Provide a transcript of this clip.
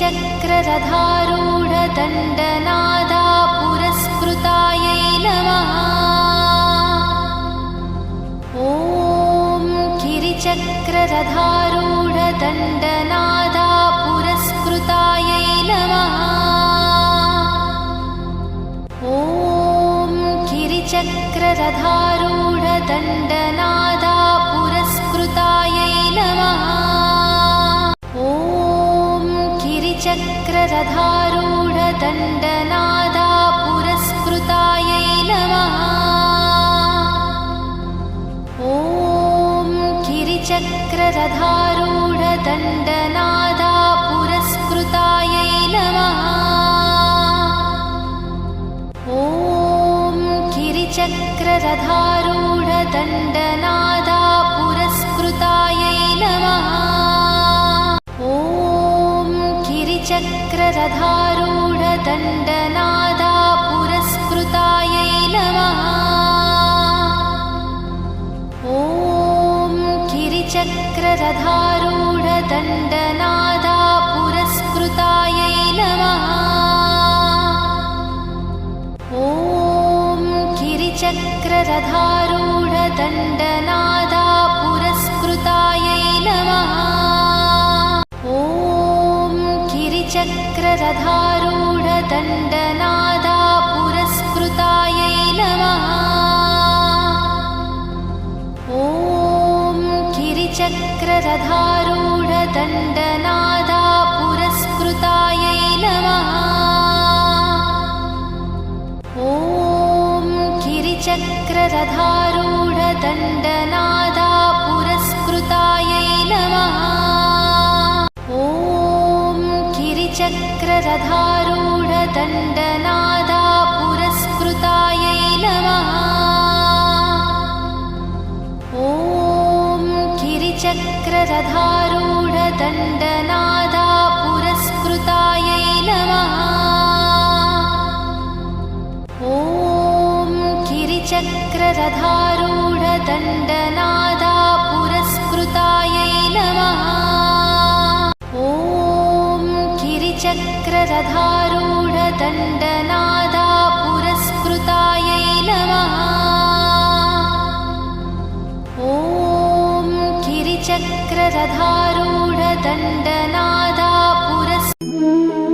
गिरिचक्ररधारूढदण्डनादा पुरस्कृतायै नमः। ॐ गिरिचक्ररधारूढदण्डनादा पुरस्कृतायै नमः। ॐ गिरिचक्ररधारूढदण्डनादा पुरस्कृतायै गिरिचक्ररधारूढदण्डनादा पुरस्कृतायै नमः। ॐ गिरिचक्ररधारूढदण्डनादा पुरस्कृतायै नमः। ॐ गिरिचक्ररधारूढदण्डनादा पुरस्कृतायै नमः गिरिचक्ररधारूढदण्डनादा पुरस्कृतायै नमः। ॐ गिरिचक्ररधारूढदण्डनादा पुरस्कृतायै नमः। ॐ गिरिचक्ररधारूढदण्डनादा गिरिचक्ररधारूढदण्डनादा पुरस्कृतायै नमः। ॐ गिरिचक्ररधारूढदण्डनादा पुरस्कृतायै नमः। ॐ गिरिचक्ररधारूढदण्डनादा पुरस्कृतायै नमः गिरिचक्ररधारूढदण्डनादा पुरस्कृतायै नमः। ॐ गिरिचक्ररधारूढदण्डनादा पुरस्कृतायै नमः। ॐ गिरिचक्ररधारूढदण्डनादा चक्ररधारूढदण्डनादा पुरस्कृतायै नमः। ॐ गिरिचक्ररधारूढदण्डनादा पुरस्कृ